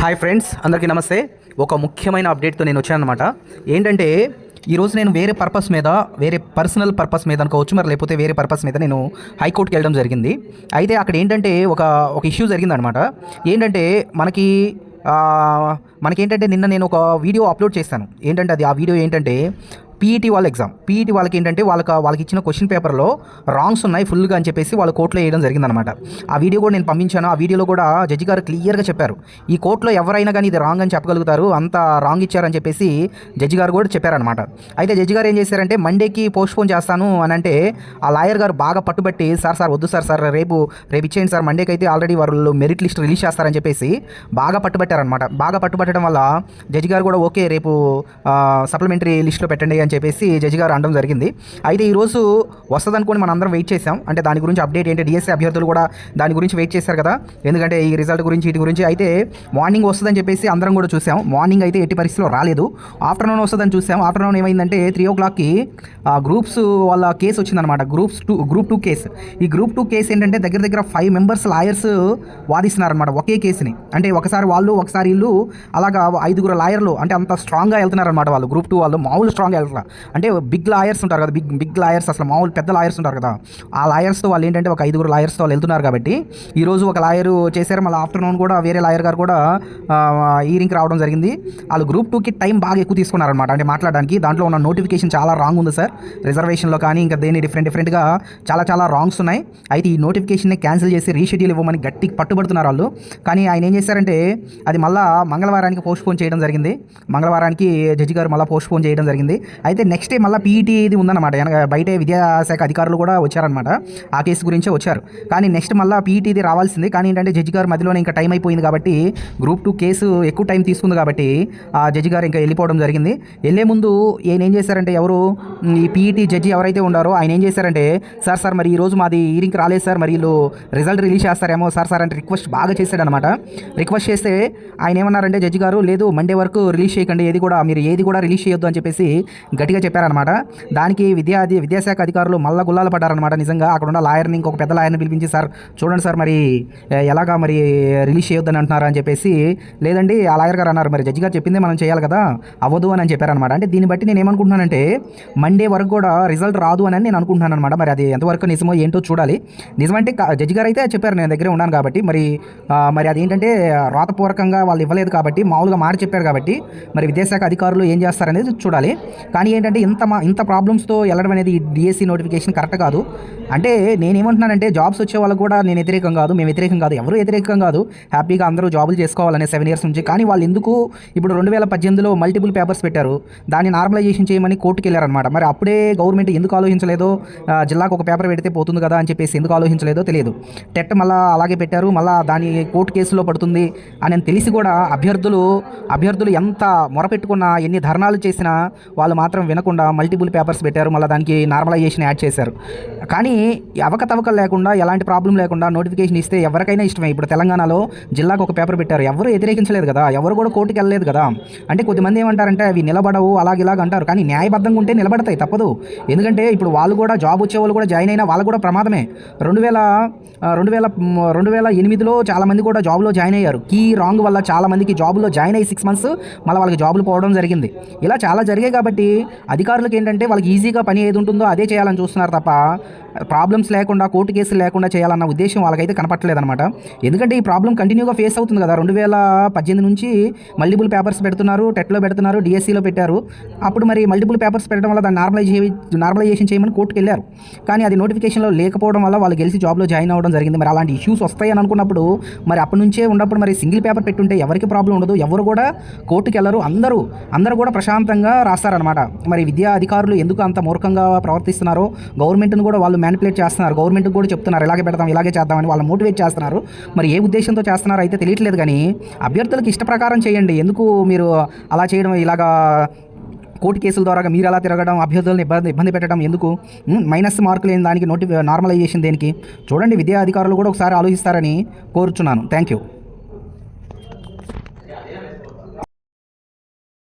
Hi friends అందరికీ నమస్తే. ఒక ముఖ్యమైన అప్డేట్తో నేను వచ్చాను అనమాట ఏంటంటే ఈరోజు నేను వేరే పర్పస్ మీద వేరే పర్సనల్ పర్పస్ మీద అనుకోవచ్చు మరి లేకపోతే వేరే పర్పస్ మీద నేను హైకోర్టుకి వెళ్ళడం జరిగింది. అయితే అక్కడ ఏంటంటే ఒక ఒక ఇష్యూ జరిగిందనమాట ఏంటంటే మనకి మనకేంటంటే నిన్న నేను ఒక వీడియో అప్లోడ్ చేస్తాను ఏంటంటే అది ఆ వీడియో ఏంటంటే పీఈటీ వాళ్ళ ఎగ్జామ్. పీఈటీ వాళ్ళకి ఏంటంటే వాళ్ళకి వాళ్ళకి ఇచ్చిన క్వశ్చన్ పేపర్లో రాంగ్స్ ఉన్నాయి ఫుల్గా అని చెప్పేసి వాళ్ళు కోర్టులో వేయడం జరిగిందనమాట ఆ వీడియో కూడా నేను పంపించాను. ఆ వీడియోలో కూడా జడ్జి గారు క్లియర్గా చెప్పారు. ఈ కోర్టులో ఎవరైనా కానీ ఇది రాంగ్ అని చెప్పగలుగుతారు అంత రాంగ్ ఇచ్చారని చెప్పేసి జడ్జి గారు కూడా చెప్పారనమాట అయితే జడ్జి గారు ఏం చేశారంటే మండేకి పోస్ట్పోన్ చేస్తాను అని అంటే ఆ లాయర్ గారు బాగా పట్టుబట్టి సార్ సార్ వద్దు సార్ సార్ రేపు రేపు ఇచ్చేయండి సార్ మండేకి అయితే ఆల్రెడీ వాళ్ళు మెరిట్ లిస్ట్ రిలీజ్ చేస్తారని చెప్పేసి బాగా పట్టుబట్టారనమాట బాగా పట్టుబట్టడం వల్ల జడ్జి గారు కూడా ఓకే రేపు సప్లిమెంటరీ లిస్ట్లో పెట్టండి అని చెప్పేసి జడ్జి గారు అనడం జరిగింది. అయితే ఈరోజు వస్తుందనుకొని మనం అందరం వెయిట్ చేసాం అంటే దాని గురించి అప్డేట్ ఏంటి? డిఎస్సీ అభ్యర్థులు కూడా దాని గురించి వెయిట్ చేశారు కదా. ఎందుకంటే ఈ రిజల్ట్ గురించి వీటి గురించి అయితే మార్నింగ్ వస్తుందని చెప్పేసి అందరం కూడా చూసాం మార్నింగ్ అయితే ఎట్టి పరిస్థితిలో రాలేదు. ఆఫ్టర్నూన్ వస్తుందని చూసాం ఆఫ్టర్నూన్ ఏమైందంటే త్రీ ఓ క్లాక్కి గ్రూప్స్ వాళ్ళ కేసు వచ్చిందనమాట groups two group two case ఈ గ్రూప్ టూ కేసు ఏంటంటే దగ్గర దగ్గర ఫైవ్ మెంబర్స్ లాయర్స్ వాదిస్తున్నారనమాట ఒకే కేసుని అంటే ఒకసారి వాళ్ళు ఒకసారి వీళ్ళు అలాగా ఐదుగురు లాయర్లు అంటే అంత స్ట్రాంగ్గా వెళ్తున్నారనమాట వాళ్ళు. గ్రూప్ టూ వాళ్ళు మామూలు స్ట్రాంగ్ అట్లా అంటే బిగ్ లాయర్స్ ఉంటారు కదా బిగ్ బిగ్ లాయర్స్ అసలు మామూలు పెద్ద లాయర్స్ ఉంటారు కదా. ఆ లాయర్స్తో వాళ్ళు ఏంటంటే ఒక ఐదుగురు లాయర్స్తో వాళ్ళు వెళ్తున్నారు కాబట్టి ఈరోజు ఒక లాయరు చేశారు మళ్ళీ ఆఫ్టర్నూన్ కూడా వేరే లాయర్ గారు కూడా ఈరింగ్కి రావడం జరిగింది. వాళ్ళు గ్రూప్ టూకి టైం బాగా ఎక్కువ తీసుకున్నారనమాట అంటే మాట్లాడడానికి దాంట్లో ఉన్న నోటిఫికేషన్ చాలా రాంగ్ ఉంది సార్. రిజర్వేషన్లో కానీ ఇంకా దేని డిఫరెంట్ డిఫరెంట్గా చాలా చాలా రాంగ్స్ ఉన్నాయి. అయితే ఈ నోటిఫికేషన్ని క్యాన్సిల్ చేసి రీషెడ్యూల్ ఇవ్వమని గట్టికి పట్టుబడుతున్నారు వాళ్ళు. కానీ ఆయన ఏం చేశారంటే అది మళ్ళా మంగళవారానికి పోస్ట్పోన్ చేయడం జరిగింది. మంగళవారానికి జడ్జి గారు మళ్ళీ పోస్ట్పోన్ చేయడం జరిగింది. అయితే నెక్స్ట్ డే మళ్ళీ పీఈటీ ఇది ఉందన్నమాట. బయట విద్యాశాఖ అధికారులు కూడా వచ్చారనమాట ఆ కేసు గురించే వచ్చారు. కానీ నెక్స్ట్ మళ్ళీ పీఈటీ ఇది రావాల్సింది. కానీ ఏంటంటే జడ్జి గారు మధ్యలోనే ఇంకా టైం అయిపోయింది కాబట్టి గ్రూప్ టూ కేసు ఎక్కువ టైం తీసుకుంది కాబట్టి ఆ జడ్జి గారు ఇంకా వెళ్ళిపోవడం జరిగింది. వెళ్ళే ముందు ఈయన ఏం చేశారంటే ఎవరు ఈ పీఈటీ జడ్జి ఎవరైతే ఉండారో ఆయన ఏం చేశారంటే సార్ సార్ మరి ఈ రోజు మాది ఈరింగ్ రాలేదు సార్ మరి వీళ్ళు రిజల్ట్ రిలీజ్ చేస్తారేమో సార్ సార్ అంటే రిక్వెస్ట్ బాగా చేశాడనమాట రిక్వెస్ట్ చేస్తే ఆయన ఏమన్నారంటే జడ్జి గారు లేదు మండే వరకు రిలీజ్ చేయకండి ఏది కూడా మీరు ఏది కూడా రిలీజ్ చేయొద్దు అని చెప్పేసి గట్టిగా చెప్పారనమాట దానికి విద్యా విద్యాశాఖ అధికారులు మళ్ళా గుల్లాలు పడ్డారనమాట నిజంగా. అక్కడ ఉన్న లాయర్ని ఇంకొక పెద్ద లాయర్ని పిలిపించి సార్ చూడండి సార్ మరి ఎలాగా మరి రిలీజ్ చేయొద్దని అంటున్నారు అని చెప్పేసి లేదండి ఆ లాయర్ గారు అన్నారు మరి జడ్జి గారు చెప్పిందే మనం చేయాలి కదా అవ్వదు అని చెప్పారనమాట అంటే దీన్ని బట్టి నేను ఏమనుకుంటున్నానంటే మండే వరకు కూడా రిజల్ట్ రాదు అని నేను అనుకుంటున్నాను అనమాట మరి అది ఎంతవరకు నిజమో ఏంటో చూడాలి. నిజమంటే జడ్జి గారు అయితే చెప్పారు నేను దగ్గరే ఉన్నాను కాబట్టి. మరి మరి అదేంటంటే రాతపూర్వకంగా వాళ్ళు ఇవ్వలేదు కాబట్టి మామూలుగా మారి చెప్పారు కాబట్టి మరి విదేశాఖ అధికారులు ఏం చేస్తారనేది చూడాలి. కానీ ఏంటంటే ఇంత మా ఇంత ప్రాబ్లమ్స్తో వెళ్ళడం అనేది డిఎస్సి నోటిఫికేషన్ కరెక్ట్ కాదు. అంటే నేనేమంటున్నానంటే జాబ్స్ వచ్చే వాళ్ళకు కూడా నేను వ్యతిరేకం కాదు మేము వ్యతిరేకం కాదు ఎవరు వ్యతిరేకం కాదు. హ్యాపీగా అందరూ జాబులు చేసుకోవాలనే సెవెన్ ఇయర్స్ నుంచి. కానీ వాళ్ళు ఎందుకు ఇప్పుడు రెండు వేల పద్దెనిమిదిలో మల్టిపుల్ పేపర్స్ పెట్టారు. దాన్ని నార్మలైజేషన్ చేయమని కోర్టుకు వెళ్ళారనమాట మరి అప్పుడే గవర్నమెంట్ ఎందుకు ఆలోచించలేదో జిల్లాకు ఒక పేపర్ పెడితే పోతుంది కదా అని చెప్పేసి ఎందుకు ఆలోచించలేదో తెలియదు. టెట్ మళ్ళీ అలాగే పెట్టారు మళ్ళీ దాని కోర్టు కేసులో పడుతుంది అని తెలిసి కూడా అభ్యర్థులు అభ్యర్థులు ఎంత మొరపెట్టుకున్నా ఎన్ని ధర్నాలు చేసినా వాళ్ళు మాత్రం వినకుండా మల్టిపుల్ పేపర్స్ పెట్టారు మళ్ళీ దానికి నార్మలైజేషన్ యాడ్ చేశారు. కానీ అవకతవకలు లేకుండా ఎలాంటి ప్రాబ్లం లేకుండా నోటిఫికేషన్ ఇస్తే ఎవరికైనా ఇష్టమే. ఇప్పుడు తెలంగాణలో జిల్లాకు ఒక పేపర్ పెట్టారు ఎవరు వ్యతిరేకించలేదు కదా ఎవరు కూడా కోర్టుకి వెళ్ళలేదు కదా. అంటే కొద్దిమంది ఏమంటారంటే అవి నిలబడవు అలాగ ఇలాగ అంటారు. కానీ న్యాయబద్ధంగా ఉంటే నిలబడతాయి తప్పదు. ఎందుకంటే ఇప్పుడు వాళ్ళు కూడా జాబ్ వచ్చే వాళ్ళు కూడా జాయిన్ అయినా వాళ్ళు కూడా ప్రమాదమే. రెండు వేల రెండు వేల రెండు వేల ఎనిమిదిలో చాలామంది కూడా జాబ్లో జాయిన్ అయ్యారు. కీ రాంగ్ వల్ల చాలామందికి జాబ్లో జాయిన్ అయ్యి సిక్స్ మంత్స్ మళ్ళీ వాళ్ళకి జాబులు పోవడం జరిగింది. ఇలా చాలా జరిగాయి కాబట్టి అధికారులకు ఏంటంటే వాళ్ళకి ఈజీగా పని ఏది ఉంటుందో అదే చేయాలని చూస్తున్నారు తప్ప ప్రాబ్లమ్స్ లేకుండా కోర్టు కేసులు లేకుండా చేయాలన్న ఉద్దేశం వాళ్ళకైతే కనపట్టలేదన్నమాట ఎందుకంటే ఈ ప్రాబ్లం కంటిన్యూగా ఫేస్ అవుతుంది కదా. రెండు వేల పద్దెనిమిది నుంచి మల్టిపుల్ పేపర్స్ పెడుతున్నారు టెట్లో పెడుతున్నారు డిఎస్సిలో పెట్టారు. అప్పుడు మరి మల్టిపుల్ పేపర్స్ పెట్టడం వల్ల దాన్ని నార్మలైజ్ నార్మలైజేషన్ చేయమని కోర్టుకు వెళ్ళారు. కానీ అది నోటిఫికేషన్లో లేకపోవడం వల్ల వాళ్ళు గెలిచి జాబ్లో జాయిన్ అవ్వడం జరిగింది. మరి అలాంటి ఇష్యూస్ వస్తాయని అనుకున్నప్పుడు మరి అప్పటి నుంచే ఉన్నప్పుడు మరి సింగిల్ పేపర్ పెట్టుంటే ఎవరికి ప్రాబ్లం ఉండదు. ఎవరు కూడా కోర్టుకి వెళ్ళరు. అందరూ అందరూ కూడా ప్రశాంతంగా రాస్తారనమాట మరి విద్యా అధికారులు ఎందుకు అంత మూర్ఖంగా ప్రవర్తిస్తున్నారో గవర్నమెంట్ని కూడా వాళ్ళు మ్యానిపులేట్ చేస్తున్నారు. గవర్నమెంట్కి కూడా చెప్తున్నారు ఇలాగే పెడతాం ఇలాగే చేద్దామని. వాళ్ళు మోటివేట్ చేస్తున్నారు. మరి ఏ ఉద్దేశంతో చేస్తున్నారో అయితే తెలియట్లేదు కానీ అభ్యర్థులకు ఇష్టప్రకారం చేయండి. ఎందుకు మీరు అలా చేయడం? ఇలాగా కోర్టు కేసుల ద్వారా మీరు ఎలా తిరగడం అభ్యర్థులను ఇబ్బంది ఇబ్బంది పెట్టడం ఎందుకు? మైనస్ మార్కులు లేని దానికి నోటి నార్మలైజేషన్ దేనికి? చూడండి విద్యా అధికారులు కూడా ఒకసారి ఆలోచిస్తారని కోరుచున్నాను. Thank you